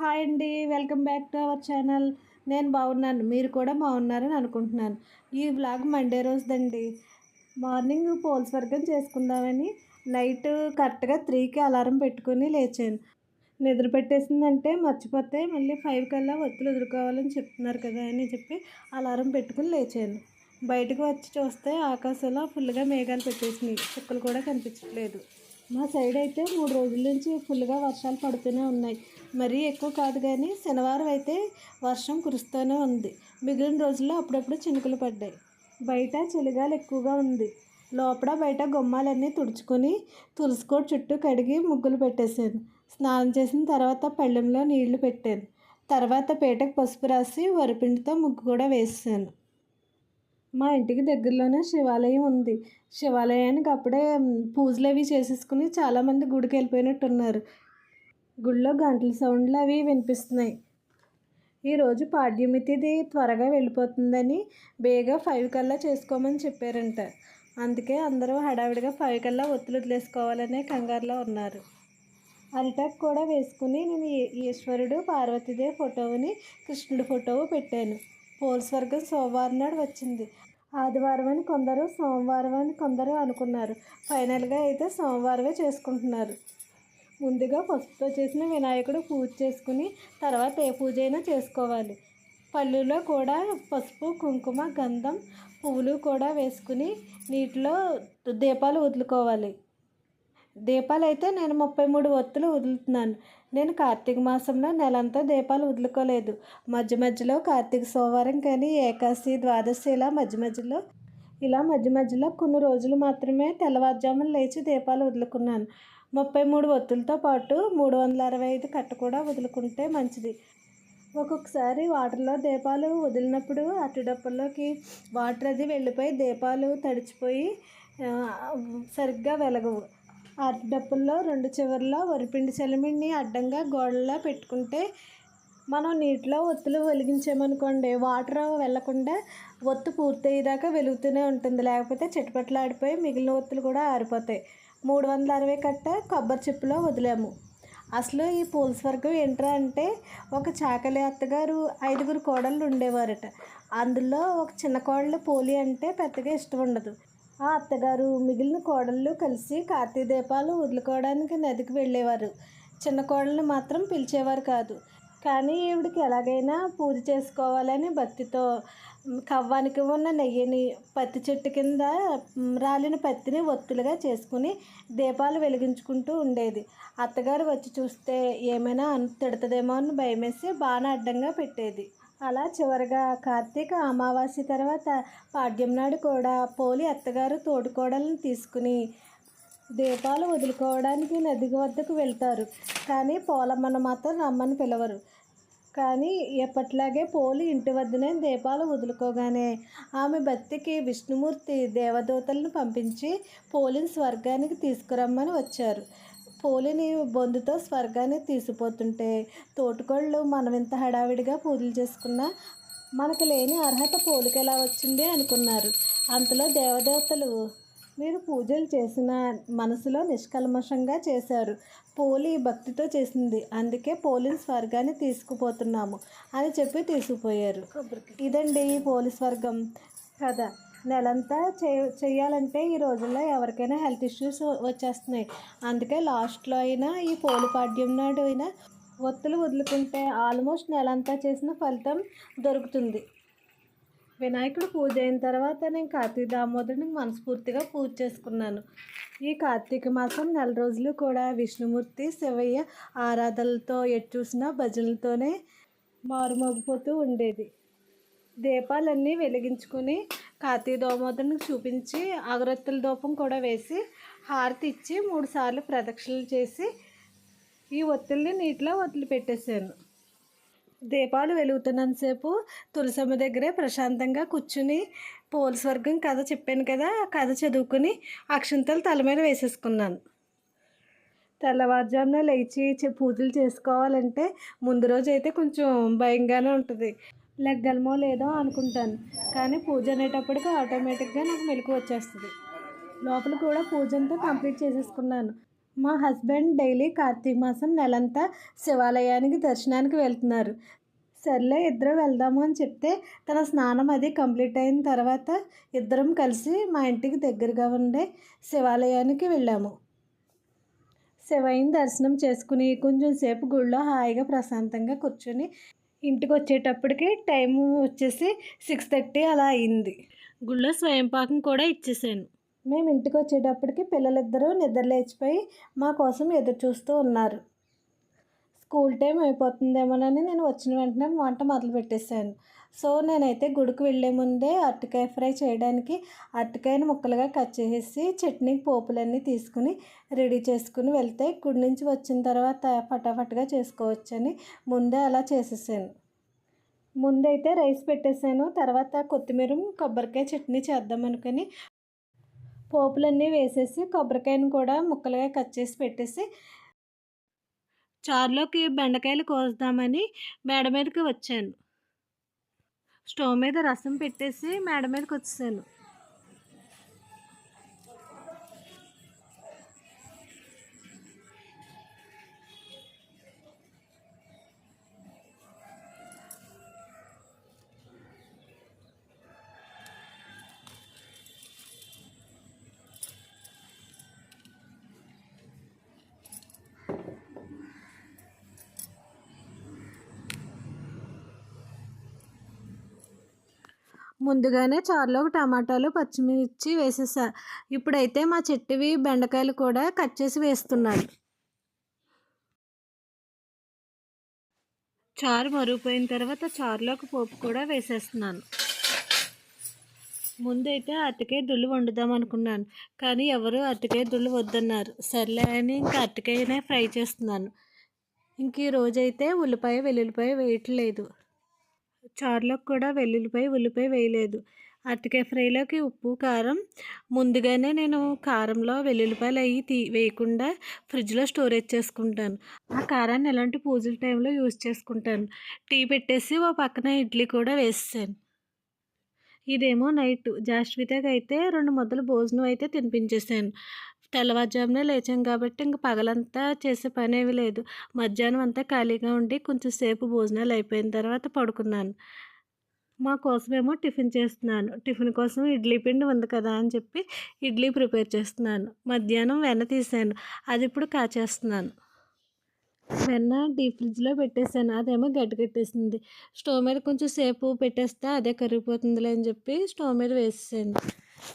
Hi అండి welcome back to our channel. నేను బాగున్నాను మీరు కూడా బాగున్నారని అనుకుంటున్నాను. ఈ వ్లాగ్ మండే రోజుదండి. మార్నింగ్ పోల్స్ వర్గం చేసుకుందామని నైట్ కరెక్ట్గా త్రీకి అలారం పెట్టుకుని లేచాను. నిద్ర పెట్టేసిందంటే మర్చిపోతే మళ్ళీ ఫైవ్ కల్లా ఒత్తులు ఎదుర్కోవాలని చెప్తున్నారు కదా అని చెప్పి అలారం పెట్టుకుని లేచాను. బయటకు వచ్చి చూస్తే ఆకాశంలో ఫుల్గా మేఘాలు పెట్టేసినాయి. చుక్కలు కూడా కనిపించట్లేదు. మా సైడ్ అయితే మూడు రోజుల నుంచి ఫుల్గా వర్షాలు పడుతూనే ఉన్నాయి. మరీ ఎక్కువ కాదు కానీ శనివారం అయితే వర్షం కురుస్తూనే ఉంది. మిగిలిన రోజుల్లో అప్పుడప్పుడు చినుకులు పడ్డాయి. బయట చలిగాలి ఎక్కువగా ఉంది. లోపల బయట గుమ్మాలన్నీ తుడుచుకొని తులసికోట చుట్టూ కడిగి ముగ్గులు పెట్టేశాను. స్నానం చేసిన తర్వాత పళ్ళెంలో నీళ్ళు పెట్టాను. తర్వాత పీటకు పసుపు రాసి వరిపిండితో ముగ్గు కూడా వేసాను. మా ఇంటికి దగ్గరలోనే శివాలయం ఉంది. శివాలయానికి అప్పుడే పూజలు అవి చేసేసుకుని చాలామంది గుడికి వెళ్ళిపోయినట్టున్నారు. గుళ్ళో గంటల సౌండ్లు అవి వినిపిస్తున్నాయి. ఈరోజు పాడ్యమితిది త్వరగా వెళ్ళిపోతుందని బేగా ఫైవ్ కల్లా చేసుకోమని చెప్పారంట. అందుకే అందరూ హడావిడిగా ఫైవ్ కల్లా ఒత్తులు వదిలేసుకోవాలనే కంగారులో ఉన్నారు. అరిటాక్ కూడా వేసుకుని నేను ఈశ్వరుడు పార్వతీదేవి ఫోటోని కృష్ణుడి ఫోటో పెట్టాను. పోల్స్ వర్గం సోమవారం నాడు వచ్చింది. ఆదివారం అని కొందరు సోమవారం అని కొందరు అనుకున్నారు. ఫైనల్గా అయితే సోమవారమే చేసుకుంటున్నారు. ముందుగా పసుపుతో చేసిన వినాయకుడు పూజ చేసుకుని తర్వాత ఏ పూజ అయినా చేసుకోవాలి. పళ్ళులో కూడా పసుపు కుంకుమ గంధం పువ్వులు కూడా వేసుకుని నీటిలో దీపాలు వదులుకోవాలి. దీపాలు అయితే నేను ముప్పై మూడు ఒత్తులు వదులుతున్నాను. నేను కార్తీక మాసంలో నెలంతా దీపాలు వదులుకోలేదు. మధ్య మధ్యలో కార్తీక సోమవారం కానీ ఏకాశి ద్వాదశి ఇలా మధ్య మధ్యలో ఇలా మధ్య మధ్యలో కొన్ని రోజులు మాత్రమే తెల్లవారుజామున లేచి దీపాలు వదులుకున్నాను. ముప్పై మూడు ఒత్తులతో పాటు మూడు వందల అరవై ఐదు కట్ట కూడా వదులుకుంటే మంచిది. ఒక్కొక్కసారి వాటర్లో దీపాలు వదిలినప్పుడు అట్టడప్పుల్లోకి వాటర్ అది వెళ్ళిపోయి దీపాలు తడిచిపోయి సరిగ్గా వెలగవు. అట్టడప్పుల్లో రెండు చివర్లో వరిపిండి చలిమిడిని అడ్డంగా గోడలా పెట్టుకుంటే మనం నీటిలో ఒత్తులు వెలిగించామనుకోండి వాటర్ వెళ్ళకుండా ఒత్తు పూర్తయ్యేదాకా వెలుగుతూనే ఉంటుంది. లేకపోతే చిటపట్లాడిపోయి మిగిలిన ఒత్తులు కూడా ఆరిపోతాయి. మూడు వందల అరవై కట్ట కొబ్బరి చెప్పులో వదిలాము. అసలు ఈ పూల వర్గం ఏంట్రా అంటే ఒక చాకలి అత్తగారు ఐదుగురు కోడళ్ళు ఉండేవారట. అందులో ఒక చిన్న కోడలు పోలి అంటే పెద్దగా ఇష్టం ఉండదు. ఆ అత్తగారు మిగిలిన కోడళ్ళు కలిసి కార్తీక దీపాలు వదులుకోవడానికి నదికి వెళ్ళేవారు. చిన్న కోడల్ని మాత్రం పిలిచేవారు కాదు. కానీ ఈవిడికి ఎలాగైనా పూజ చేసుకోవాలని భక్తితో కవ్వానికి ఉన్న నెయ్యిని పత్తి చెట్టు కింద రాలిన పత్తిని ఒత్తులుగా చేసుకుని దీపాలు వెలిగించుకుంటూ ఉండేది. అత్తగారు వచ్చి చూస్తే ఏమైనా తిడతదేమో అని భయమేసి బాగా అడ్డంగా పెట్టేది. అలా చివరిగా కార్తీక అమావాస్య తర్వాత పాడ్యం నాడు కూడా పోలి అత్తగారు తోడుకోడలను తీసుకుని దీపాలు వదులుకోవడానికి నది వద్దకు వెళ్తారు. కానీ పోలమ్మను మాత్రం రమ్మని పిలవరు. కానీ ఎప్పట్లాగే పోలి ఇంటి వద్దనే దీపాలు వదులుకోగానే ఆమె భక్తికి విష్ణుమూర్తి దేవదూతలను పంపించి పోలిని స్వర్గానికి తీసుకురమ్మని వచ్చారు. పోలిని బొందుతో స్వర్గానికి తీసుకుపోతుంటే తోటికోళ్ళు మనం ఇంత హడావిడిగా పూజలు చేసుకున్నా మనకు లేని అర్హత పోలికి ఎలా వచ్చింది అనుకున్నారు. అంతలో దేవదేవతలు మీరు పూజలు చేసిన మనసులో నిష్కల్మషంగా చేశారు. పోలి భక్తితో చేసింది. అందుకే పోలిని స్వర్గాన్ని తీసుకుపోతున్నాము అని చెప్పి తీసుకుపోయారు. ఇదండి ఈ పోలి స్వర్గం కథ. నెలంతా చే చేయాలంటే ఈ రోజుల్లో ఎవరికైనా హెల్త్ ఇష్యూస్ వచ్చేస్తున్నాయి. అందుకే లాస్ట్లో అయినా ఈ పోలి పాడ్యం నాడు అయినా ఒత్తులు వదులుకుంటే ఆల్మోస్ట్ నెలంతా చేసిన ఫలితం దొరుకుతుంది. వినాయకుడు పూజ అయిన తర్వాత నేను కార్తీక దామోదరుని మనస్ఫూర్తిగా పూజ చేసుకున్నాను. ఈ కార్తీక మాసం నెల రోజులు కూడా విష్ణుమూర్తి శివయ్య ఆరాధనలతో ఎటు చూసినా భజనలతోనే మారుమోగిపోతూ ఉండేది. దీపాలన్నీ వెలిగించుకుని కార్తీక దామోదరునికి చూపించి అగరత్తుల దూపం కూడా వేసి హారతి ఇచ్చి మూడుసార్లు ప్రదక్షిణలు చేసి ఈ ఒత్తిడిని నీటిలో వదిలిపెట్టేశాను. దీపాలు వెలుగుతున్నంతసేపు తులసమ్మ దగ్గరే ప్రశాంతంగా కూర్చుని పోల స్వర్గం కథ చెప్పాను కదా కథ చదువుకుని అక్షంతలు తల మీద వేసేసుకున్నాను. తెల్లవారుజామున లేచి చే- పూజలు చేసుకోవాలంటే ముందు రోజు అయితే కొంచెం భయంగానే ఉంటుంది. లెగ్గలమో లేదో అనుకుంటాను కానీ పూజ అనేటప్పటికి ఆటోమేటిక్గా నాకు మెలకు వచ్చేస్తుంది. లోపల కూడా పూజ అంతా కంప్లీట్ చేసేసుకున్నాను. మా హస్బెండ్ డైలీ కార్తీక మాసం నెలంతా శివాలయానికి దర్శనానికి వెళ్తున్నారు. సర్లే ఇద్దరం వెళ్దాము అని చెప్తే తన స్నానం అది కంప్లీట్ అయిన తర్వాత ఇద్దరం కలిసి మా ఇంటికి దగ్గరగా ఉండే శివాలయానికి వెళ్ళాము. శివయ్యని దర్శనం చేసుకుని కొంచెం సేపు గుళ్ళో హాయిగా ప్రశాంతంగా కూర్చొని ఇంటికి వచ్చేటప్పటికి టైం వచ్చేసి సిక్స్ థర్టీ అలా అయింది. గుళ్ళో స్వయంపాకం కూడా ఇచ్చేసాను. మేము ఇంటికి వచ్చేటప్పటికి పిల్లలిద్దరూ నిద్ర లేచిపోయి మా కోసం ఎదురు చూస్తూ ఉన్నారు. స్కూల్ టైం అయిపోతుందేమోనని నేను వచ్చిన వెంటనే వంట మొదలు పెట్టేశాను. సో నేనైతే గుడికి వెళ్ళే ముందే అరటికాయ ఫ్రై చేయడానికి అరటికాయని ముక్కలుగా కట్ చేసేసి చట్నీ పోపులన్నీ తీసుకుని రెడీ చేసుకుని వెళ్తే గుడి నుంచి వచ్చిన తర్వాత ఫటాఫట్గా చేసుకోవచ్చని ముందే అలా చేసేసాను. ముందైతే రైస్ పెట్టేశాను. తర్వాత కొత్తిమీర కొబ్బరికాయ చట్నీ చేద్దాం అనుకుని పోపులన్నీ వేసేసి కొబ్బరికాయను కూడా ముక్కలుగా కట్ చేసి పెట్టేసి చారులోకి బెండకాయలు కోసుదామని మేడ మీదకి వచ్చాను. స్టవ్ మీద రసం పెట్టేసి మేడ మీదకి వచ్చేసాను. ముందుగానే చారులోకి టమాటాలు పచ్చిమిర్చి వేసేసా. ఇప్పుడైతే మా చెట్టువి బెండకాయలు కూడా కట్ చేసి వేస్తున్నాను. చారు మరుగుపోయిన తర్వాత చారులోకి పోపు కూడా వేసేస్తున్నాను. ముందైతే అరటికాయ దుళ్ళు వండుదాం అనుకున్నాను కానీ ఎవరు అరటికాయ దుళ్ళు వద్దన్నారు. సర్లే అని ఇంకా అరటికాయనే ఫ్రై చేస్తున్నాను. ఇంక ఈ రోజైతే ఉల్లిపాయ వెల్లుల్లిపాయ వేయట్లేదు. చారులోకి కూడా వెల్లుల్లిపాయ ఉల్లిపాయ వేయలేదు. అరటికాయ ఫ్రైలోకి ఉప్పు కారం. ముందుగానే నేను కారంలో వెల్లుల్లిపాయలు అవి తీ వేయకుండా ఫ్రిడ్జ్లో స్టోరేజ్ చేసుకుంటాను. ఆ కారాన్ని ఎలాంటి పూజల టైంలో యూజ్ చేసుకుంటాను. టీ పెట్టేసి ఓ పక్కన ఇడ్లీ కూడా వేస్తాను. ఇదేమో నైట్. జాస్వితకి అయితే రెండు మొదలు భోజనం అయితే తినిపించేసాను. తెల్లవారుజామునే లేచాం కాబట్టి ఇంక పగలంతా చేసే పని ఏమీ లేదు. మధ్యాహ్నం అంతా ఖాళీగా ఉండి కొంచెం సేపు భోజనాలు అయిపోయిన తర్వాత పడుకున్నాను. మా కోసమేమో టిఫిన్ చేస్తున్నాను. టిఫిన్ కోసం ఇడ్లీ పిండి ఉంది కదా అని చెప్పి ఇడ్లీ ప్రిపేర్ చేస్తున్నాను. మధ్యాహ్నం వెన్న తీసాను. అది ఇప్పుడు కాచేస్తున్నాను. వెన్న డీప్ ఫ్రిడ్జ్లో పెట్టేశాను అదేమో గడ్డి కట్టేసింది. స్టవ్ మీద కొంచెం సేపు పెట్టేస్తే అదే కరిగిపోతుందిలే అని చెప్పి స్టవ్ మీద వేసేసాను.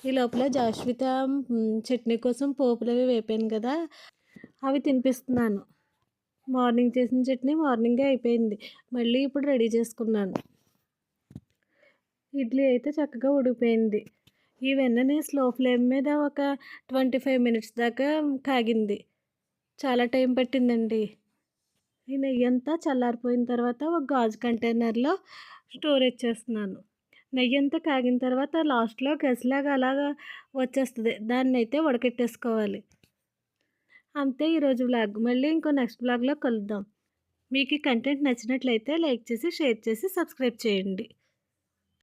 ఈ లోపల జాస్విత చట్నీ కోసం పోపులు అవి వేపాను కదా అవి తినిపిస్తున్నాను. మార్నింగ్ చేసిన చట్నీ మార్నింగే అయిపోయింది. మళ్ళీ ఇప్పుడు రెడీ చేసుకున్నాను. ఇడ్లీ అయితే చక్కగా ఉడిపోయింది ఈ వెన్నని స్లో ఫ్లేమ్ మీద ఒక ట్వంటీ ఫైవ్ మినిట్స్ దాకా కాగింది. చాలా టైం పట్టిందండి. ఈ నెయ్యి అంతా చల్లారిపోయిన తర్వాత ఒక గాజు కంటైనర్లో స్టోరేజ్ చేస్తున్నాను. నెయ్యి అంతా కాగిన తర్వాత లాస్ట్లో గసిలాగా అలాగా వచ్చేస్తుంది. దాన్ని అయితే ఉడకెట్టేసుకోవాలి అంతే ఈరోజు బ్లాగ్ మళ్ళీ ఇంకో నెక్స్ట్ బ్లాగ్లో కలుద్దాం. మీకు ఈ కంటెంట్ నచ్చినట్లయితే లైక్ చేసి షేర్ చేసి సబ్స్క్రైబ్ చేయండి.